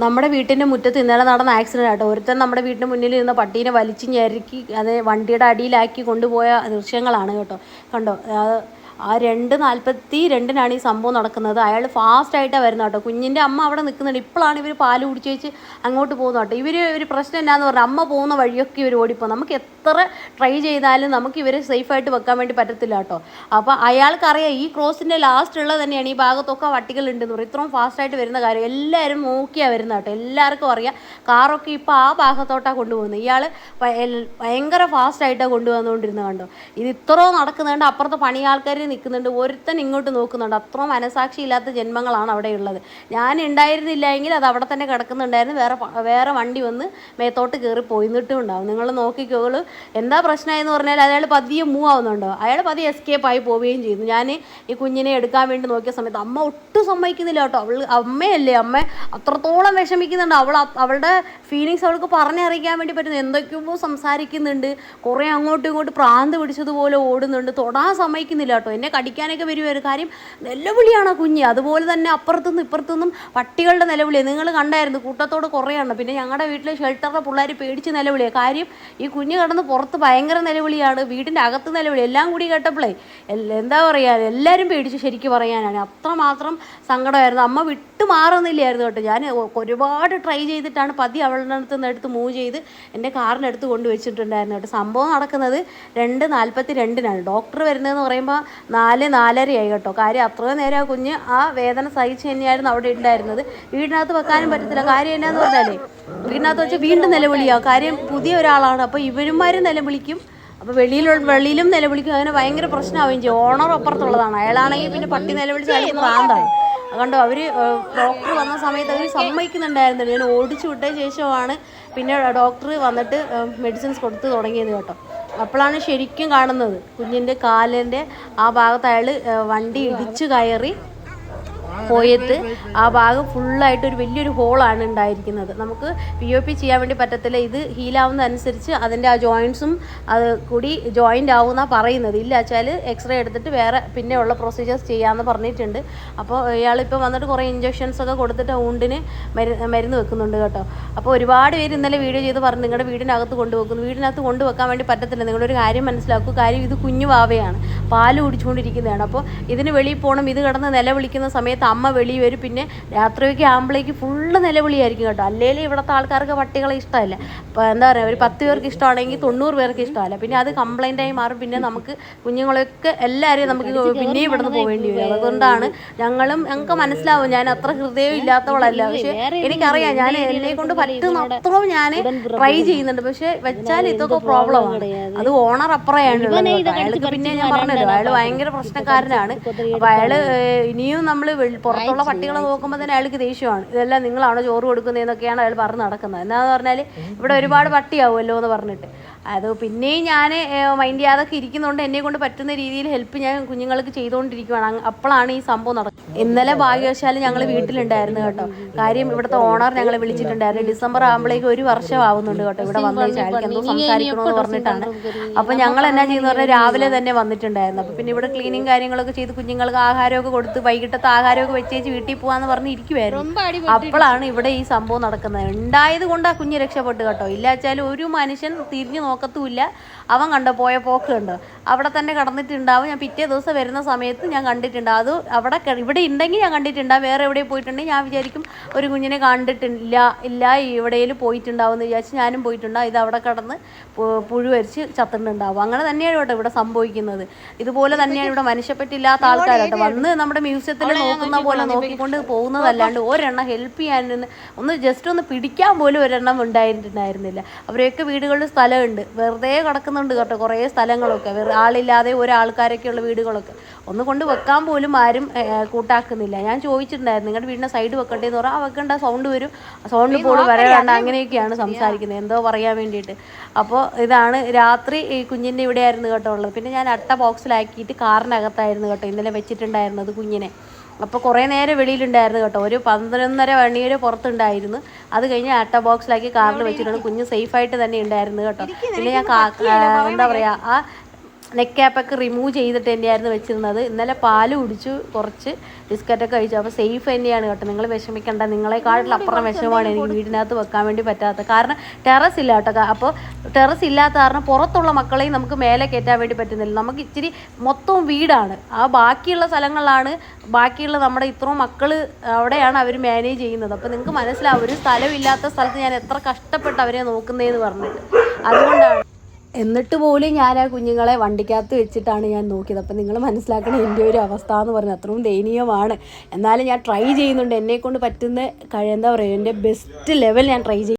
നമ്മുടെ വീട്ടിന്റെ മുറ്റത്ത് ഇന്നലെ നടന്ന ആക്സിഡന്റ് ആട്ടോ. ഒരുത്തൻ നമ്മുടെ വീടിന്റെ മുന്നിൽ ഇരുന്ന പട്ടീനെ വലിച്ച് ഞെരുക്കി അത് വണ്ടിയുടെ അടിയിലാക്കി കൊണ്ടുപോയ ദൃശ്യങ്ങളാണ് കേട്ടോ. കണ്ടോ? ആ, രണ്ട് നാൽപ്പത്തി രണ്ടിനാണ് ഈ സംഭവം നടക്കുന്നത്. അയാൾ ഫാസ്റ്റായിട്ടാണ് വരുന്നത് കേട്ടോ. കുഞ്ഞിന്റെ അമ്മ അവിടെ നിൽക്കുന്നുണ്ട് ഇപ്പോഴാണ് ഇവർ പാൽ കുടിച്ച് വെച്ച് അങ്ങോട്ട് പോകുന്നത് കേട്ടോ. ഇവർ ഒരു പ്രശ്നം എന്നാന്ന് പറഞ്ഞാൽ അമ്മ പോകുന്ന വഴിയൊക്കെ ഇവർ ഓടിപ്പോൾ നമുക്ക് എത്ര ട്രൈ ചെയ്താലും നമുക്ക് ഇവരെ സേഫായിട്ട് വെക്കാൻ വേണ്ടി പറ്റത്തില്ല കേട്ടോ. അപ്പോൾ അയാൾക്കറിയാം ഈ ക്രോസിന്റെ ലാസ്റ്റ് ഉള്ളത് തന്നെയാണ്. ഈ ഭാഗത്തൊക്കെ വട്ടികളുണ്ടെന്ന് പറയും. ഇത്രയും ഫാസ്റ്റായിട്ട് വരുന്ന കാര്യം എല്ലാവരും നോക്കിയാണ് വരുന്നത് കേട്ടോ. എല്ലാവർക്കും അറിയാം. കാറൊക്കെ ഇപ്പോൾ ആ ഭാഗത്തോട്ടാണ് കൊണ്ടുപോകുന്നത്. ഇയാൾ ഭയങ്കര ഫാസ്റ്റായിട്ടാണ് കൊണ്ടുവന്നുകൊണ്ടിരുന്നത് കണ്ടോ. ഇത് ഇത്രയും നടക്കുന്നുണ്ട്. അപ്പുറത്തെ പണി ആൾക്കാർ നിൽക്കുന്നുണ്ട്. ഒരുത്തൻ ഇങ്ങോട്ട് നോക്കുന്നുണ്ട്. അത്ര മനസാക്ഷി ഇല്ലാത്ത ജന്മങ്ങളാണ് അവിടെ ഉള്ളത്. ഞാൻ ഉണ്ടായിരുന്നില്ല എങ്കിൽ അത് അവിടെ തന്നെ കിടക്കുന്നുണ്ടായിരുന്നു. വേറെ വേറെ വണ്ടി വന്ന് മേത്തോട്ട് കയറി പോയിന്നിട്ടും ഉണ്ടാവും. നിങ്ങൾ നോക്കിക്കോളൂ എന്താ പ്രശ്നമായെന്ന് പറഞ്ഞാൽ അയാൾ പതിയെ മൂവ് ആവുന്നുണ്ടോ? അയാൾ പതിയെ എസ്കേപ്പ് ആയി പോവുകയും ചെയ്യുന്നു. ഞാൻ ഈ കുഞ്ഞിനെ എടുക്കാൻ വേണ്ടി നോക്കിയ സമയത്ത് അമ്മ ഒട്ടും സമ്മതിക്കുന്നില്ല കേട്ടോ. അവൾ അമ്മയല്ലേ അമ്മ? അത്രത്തോളം വിഷമിക്കുന്നുണ്ട്. അവൾ അവളുടെ ഫീലിങ്സ് അവൾക്ക് പറഞ്ഞറിയിക്കാൻ വേണ്ടി പറ്റുന്നു. എന്തൊക്കെയോ സംസാരിക്കുന്നുണ്ട്. കുറേ അങ്ങോട്ടും ഇങ്ങോട്ടും പ്രാന്ത് പിടിച്ചതുപോലെ ഓടുന്നുണ്ട്. തൊടാൻ സമ്മതിക്കുന്നില്ല കേട്ടോ. എന്നെ കടിക്കാനൊക്കെ വരുമായിരുന്നു കാര്യം. നിലവിളിയാണ് കുഞ്ഞ്? അതുപോലെ തന്നെ അപ്പുറത്തുനിന്നും ഇപ്പുറത്തുനിന്നും പട്ടികളുടെ നിലവിളി നിങ്ങൾ കണ്ടായിരുന്നു കൂട്ടത്തോട് കുറേയാണ് പിന്നെ ഞങ്ങളുടെ വീട്ടിലെ ഷെൽട്ടറിലെ പിള്ളേർ പേടിച്ച് നിലവിളിയാണ് കാര്യം ഈ കുഞ്ഞ് കിടന്ന് പുറത്ത് ഭയങ്കര നിലവിളിയാണ്. വീടിന്റെ അകത്ത് നിലവിളി എല്ലാം കൂടി കേട്ടപ്പോഴേ എന്താ പറയുക എല്ലാവരും പേടിച്ച് ശരിക്കും പറയാനാണ്. അത്രമാത്രം സങ്കടമായിരുന്നു. അമ്മ വിട്ടു മാറുന്നില്ലായിരുന്നു കേട്ടോ. ഞാൻ ഒരുപാട് ട്രൈ ചെയ്തിട്ടാണ് പതി അവളുടെ അടുത്ത് നിന്ന് എടുത്ത് മൂവ് ചെയ്ത് എന്റെ കാറിനടുത്ത് കൊണ്ടുവച്ചിട്ടുണ്ടായിരുന്നു കേട്ടോ. സംഭവം നടക്കുന്നത് രണ്ട് നാൽപ്പത്തി രണ്ടിനാണ് ഡോക്ടർ വരുന്നതെന്ന് പറയുമ്പോൾ നാല് നാലരയായി കേട്ടോ. കാര്യം അത്രയും നേരം ആ കുഞ്ഞ് ആ വേദന സഹിച്ച് തന്നെയായിരുന്നു അവിടെ ഉണ്ടായിരുന്നത്. വീടിനകത്ത് വെക്കാനും പറ്റത്തില്ല. കാര്യം എന്നാന്ന് പറഞ്ഞാലേ വീടിനകത്ത് വെച്ച് വീണ്ടും നിലവിളിയാവും കാര്യം പുതിയ ഒരാളാണ്. അപ്പോൾ ഇവരുമാരും നിലവിളിക്കും. അപ്പോൾ വെളിയിലുള്ള വെളിയിലും നിലവിളിക്കും. അങ്ങനെ ഭയങ്കര പ്രശ്നമാവുകയും ചെയ്യും. ഓണർ അപ്പുറത്തുള്ളതാണ്. അയാളാണെങ്കിൽ പിന്നെ പട്ടി നിലവിളിച്ച് അയാൾക്ക് പ്രാന്താണ് കണ്ടോ അവർ ഡോക്ടർ വന്ന സമയത്ത് അവർ സമ്മതിക്കുന്നുണ്ടായിരുന്നില്ല. ഞാൻ ഓടിച്ചു വിട്ട ശേഷമാണ് പിന്നെ ഡോക്ടർ വന്നിട്ട് മെഡിസിൻസ് കൊടുത്ത് തുടങ്ങിയത് കേട്ടോ. അപ്പോഴാണ് ശരിക്കും കാണുന്നത്. കുഞ്ഞിന്റെ കാലിന്റെ ആ ഭാഗത്ത് അയാൾ വണ്ടി ഇടിച്ചു കയറി പോയത് ആ ഭാഗം ഫുള്ളായിട്ട് ഒരു വലിയൊരു ഹോളാണ് ഉണ്ടായിരിക്കുന്നത്. നമുക്ക് പി ഒ പി ചെയ്യാൻ വേണ്ടി പറ്റത്തില്ല. ഇത് ഹീലാവുന്ന അനുസരിച്ച് അതിന്റെ ആ ജോയിൻസും അത് കൂടി ജോയിന്റ് ആവുമെന്നാണ് പറയുന്നത്. ഇല്ല വെച്ചാൽ എക്സ്റേ എടുത്തിട്ട് വേറെ പിന്നെ ഉള്ള പ്രൊസീജിയേഴ്സ് ചെയ്യാമെന്ന് പറഞ്ഞിട്ടുണ്ട് അപ്പോൾ ഇയാളിപ്പോൾ വന്നിട്ട് കുറേ ഇഞ്ചക്ഷൻസ് ഒക്കെ കൊടുത്തിട്ട് ഊണ്ടിന് മരുന്ന് വെക്കുന്നുണ്ട് കേട്ടോ. അപ്പോൾ ഒരുപാട് പേര് ഇന്നലെ വീഡിയോ ചെയ്ത് പറഞ്ഞു നിങ്ങളുടെ വീടിനകത്ത് കൊണ്ടുവെക്കുന്നു. വീടിനകത്ത് കൊണ്ടുവെക്കാൻ വേണ്ടി പറ്റത്തില്ല. നിങ്ങളൊരു കാര്യം മനസ്സിലാക്കൂ. കാര്യം ഇത് കുഞ്ഞു വാവയാണ്. പാൽ കുടിച്ചുകൊണ്ടിരിക്കുന്നതാണ്. അപ്പോൾ ഇതിന് വെളിയിൽ പോകണം ഇത് കിടന്ന് നിലവിളിക്കുന്ന സമയത്ത് അമ്മ വെളിയിൽ വരും. പിന്നെ രാത്രിയൊക്കെ ആകുമ്പോഴേക്ക് ഫുള്ള് നിലവിളിയായിരിക്കും കേട്ടോ. അല്ലെങ്കിൽ ഇവിടുത്തെ ആൾക്കാർക്ക് പട്ടികളെ ഇഷ്ടമല്ല. അപ്പോൾ എന്താ പറയുക ഒരു പത്ത് പേർക്ക് ഇഷ്ടമാണെങ്കിൽ തൊണ്ണൂറ് പേർക്ക് ഇഷ്ടമല്ല. പിന്നെ അത് കംപ്ലൈന്റായി മാറും. പിന്നെ നമുക്ക് കുഞ്ഞുങ്ങളൊക്കെ എല്ലാവരെയും നമുക്ക് പിന്നെയും ഇവിടുന്ന് പോകേണ്ടി വരും. അതുകൊണ്ടാണ് ഞങ്ങളും ഞങ്ങൾക്ക് മനസ്സിലാവും ഞാൻ അത്ര ഹൃദയം ഇല്ലാത്തവളല്ല. പക്ഷെ എനിക്കറിയാം ഞാൻ എന്നെ കൊണ്ട് പറ്റുന്ന അത്രയും ഞാൻ ട്രൈ ചെയ്യുന്നുണ്ട്. പക്ഷെ വെച്ചാൽ ഇതൊക്കെ പ്രോബ്ലം ആണ്. അത് ഓണർ അപ്പുറയാണ് അയാൾക്ക് പിന്നെ ഞാൻ പറഞ്ഞല്ലോ അയാൾ ഭയങ്കര പ്രശ്നക്കാരനാണ്. അപ്പൊ അയാൾ ഇനിയും നമ്മൾ പുറത്തുള്ള പട്ടികളെ നോക്കുമ്പോൾ തന്നെ അയാൾക്ക് ദേഷ്യമാണ്. ഇതെല്ലാം നിങ്ങളാണോ ചോറ് കൊടുക്കുന്നതെന്നൊക്കെയാണ് അയാൾ പറഞ്ഞ് നടക്കുന്നത്. എന്നാന്ന് പറഞ്ഞാൽ ഇവിടെ ഒരുപാട് പട്ടിയാവുമല്ലോ എന്ന് പറഞ്ഞിട്ട്. അത് പിന്നെയും ഞാൻ മൈൻഡ് ചെയ്യാതൊക്കെ ഇരിക്കുന്നുണ്ട് എന്നെ കൊണ്ട് പറ്റുന്ന രീതിയിൽ ഹെൽപ്പ് ഞാൻ കുഞ്ഞുങ്ങൾക്ക് ചെയ്തുകൊണ്ടിരിക്കുകയാണ് അപ്പോഴാണ് ഈ സംഭവം നടക്കുന്നത്. ഇന്നലെ ഭാഗ്യവശാലും ഞങ്ങൾ വീട്ടിലുണ്ടായിരുന്നു കേട്ടോ. കാര്യം ഇവിടുത്തെ ഓണർ ഞങ്ങളെ വിളിച്ചിട്ടുണ്ടായിരുന്നു. ഡിസംബർ ആകുമ്പോഴേക്കും ഒരു വർഷം ആവുന്നുണ്ട് കേട്ടോ ഇവിടെ വന്നു എന്തോ സംസാരിക്കണമെന്ന് പറഞ്ഞിട്ടാണ്. അപ്പോൾ ഞങ്ങൾ എന്നാ ചെയ്യുന്ന പറഞ്ഞാൽ രാവിലെ തന്നെ വന്നിട്ടുണ്ടായിരുന്നു. അപ്പോൾ പിന്നെ ഇവിടെ ക്ലീനിങ് കാര്യങ്ങളൊക്കെ ചെയ്ത് കുഞ്ഞുങ്ങൾക്ക് ആഹാരമൊക്കെ കൊടുത്ത് വൈകിട്ടത്തെ ആഹാരമൊക്കെ വെച്ചേച്ച് വീട്ടിൽ പോവാന്ന് പറഞ്ഞ് ഇരിക്കുവായിരുന്നു. അപ്പോഴാണ് ഇവിടെ ഈ സംഭവം നടക്കുന്നത്. ഉണ്ടായത് കൊണ്ട് ആ കുഞ്ഞ് രക്ഷപ്പെട്ടു കേട്ടോ. ഇല്ലാച്ചാലും ഒരു മനുഷ്യൻ തിരിഞ്ഞു നോക്കത്തുമില്ല. അവൻ കണ്ടോ പോയ പോക്ക് കണ്ടോ? അവിടെ തന്നെ കടന്നിട്ടുണ്ടാവും. ഞാൻ പിറ്റേ ദിവസം വരുന്ന സമയത്ത് ഞാൻ കണ്ടിട്ടുണ്ട്. അത് അവിടെ ഇവിടെ ഉണ്ടെങ്കിൽ ഞാൻ കണ്ടിട്ടുണ്ടാവും വേറെ എവിടെ പോയിട്ടുണ്ടെങ്കിൽ ഞാൻ വിചാരിക്കും ഒരു കുഞ്ഞിനെ കണ്ടിട്ടില്ല ഇല്ല എവിടെയെങ്കിലും പോയിട്ടുണ്ടാവും എന്ന് വിചാരിച്ച് ഞാനും പോയിട്ടുണ്ടാവും ഇത് അവിടെ കടന്ന് പുഴുവരിച്ച് പുഴു വരിച്ച് ചത്തിട്ടുണ്ടാവും അങ്ങനെ തന്നെയാണ് കേട്ടോ ഇവിടെ സംഭവിക്കുന്നത്. ഇതുപോലെ തന്നെയാണ് ഇവിടെ മനുഷ്യപ്പെട്ടില്ലാത്ത ആൾക്കാരാട്ടോ. വന്ന് നമ്മുടെ മ്യൂസിയത്തിൽ നോക്കുന്ന പോലെ നോക്കിക്കൊണ്ട് പോകുന്നതല്ലാണ്ട് ഒരെണ്ണം ഹെൽപ്പ് ചെയ്യാൻ ഒന്ന് ജസ്റ്റ് ഒന്ന് പിടിക്കാൻ പോലും ഒരെണ്ണം ഉണ്ടായിട്ടുണ്ടായിരുന്നില്ല അവരെയൊക്കെ വീടുകളിൽ സ്ഥലമുണ്ട്. വെറുതെ കിടക്കുന്നുണ്ട് കേട്ടോ കുറേ സ്ഥലങ്ങളൊക്കെ. വെറു ആളില്ലാതെ ഒരാൾക്കാരൊക്കെയുള്ള വീടുകളൊക്കെ. ഒന്ന് കൊണ്ട് വെക്കാൻ പോലും ആരും കൂട്ടാക്കുന്നില്ല. ഞാൻ ചോദിച്ചിട്ടുണ്ടായിരുന്നു നിങ്ങളുടെ വീടിന്റെ സൈഡ് വെക്കട്ടെ എന്ന് പറഞ്ഞാൽ ആ വെക്കണ്ട സൗണ്ട് വരും സൗണ്ട് പോലും വരേണ്ട അങ്ങനെയൊക്കെയാണ് സംസാരിക്കുന്നത്. എന്തോ പറയാൻ വേണ്ടിയിട്ട്. അപ്പോൾ ഇതാണ് രാത്രി ഈ കുഞ്ഞിന്റെ ഇവിടെയായിരുന്നു കേട്ടോ ഉള്ളത്. പിന്നെ ഞാൻ അട്ട ബോക്സിലാക്കിയിട്ട് കാറിനകത്തായിരുന്നു കേട്ടോ ഇന്നലെ വെച്ചിട്ടുണ്ടായിരുന്നത് കുഞ്ഞിനെ. അപ്പോൾ കുറേ നേരം വെളിയിലുണ്ടായിരുന്നു കേട്ടോ. ഒരു പന്ത്രണ്ടര മണിവരെ പുറത്തുണ്ടായിരുന്നു. അത് കഴിഞ്ഞ് അട്ട ബോക്സിലാക്കി കാറിൽ വെച്ചിട്ടുണ്ട് കുഞ്ഞ് സേഫായിട്ട് തന്നെ ഉണ്ടായിരുന്നു കേട്ടോ. പിന്നെ ഞാൻ എന്താ പറയുക ആ നെക്ക് ക്യാപ്പൊക്കെ റിമൂവ് ചെയ്തിട്ട് തന്നെയായിരുന്നു വെച്ചിരുന്നത്. ഇന്നലെ പാൽ കുടിച്ചു കുറച്ച് ബിസ്ക്കറ്റൊക്കെ കഴിച്ചു. അപ്പോൾ സേഫ് തന്നെയാണ് കേട്ടോ. നിങ്ങൾ വിഷമിക്കേണ്ട. നിങ്ങളെക്കാട്ടിലും അപ്പുറം വിഷമമാണ് എനിക്ക് വീടിനകത്ത് വെക്കാൻ വേണ്ടി പറ്റാത്ത. കാരണം ടെറസ് ഇല്ല കേട്ടോ. അപ്പോൾ ടെറസ് ഇല്ലാത്ത കാരണം പുറത്തുള്ള മക്കളെയും നമുക്ക് മേലെ കയറ്റാൻ വേണ്ടി പറ്റുന്നില്ല. നമുക്ക് ഇച്ചിരി മൊത്തവും വീടാണ്. ആ ബാക്കിയുള്ള സ്ഥലങ്ങളിലാണ് ബാക്കിയുള്ള നമ്മുടെ ഇത്രയും മക്കൾ അവിടെയാണ് അവർ മാനേജ് ചെയ്യുന്നത്. അപ്പോൾ നിങ്ങൾക്ക് മനസ്സിലാവും ഒരു സ്ഥലമില്ലാത്ത സ്ഥലത്ത് ഞാൻ എത്ര കഷ്ടപ്പെട്ട് അവരെ നോക്കുന്നതെന്ന് പറഞ്ഞിട്ട്. അതുകൊണ്ടാണ്. എന്നിട്ട് പോലും ഞാൻ ആ കുഞ്ഞുങ്ങളെ വണ്ടിക്കകത്ത് വെച്ചിട്ടാണ് ഞാൻ നോക്കിയത്. അപ്പം നിങ്ങൾ മനസ്സിലാക്കണം എന്റെ ഒരു അവസ്ഥ എന്ന് പറഞ്ഞാൽ അത്രയും ദയനീയമാണ്. എന്നാലും ഞാൻ ട്രൈ ചെയ്യുന്നുണ്ട്. എന്നെ കൊണ്ട് പറ്റുന്ന എന്താ പറയുക എന്റെ ബെസ്റ്റ് ലെവൽ ഞാൻ ട്രൈ ചെയ്യും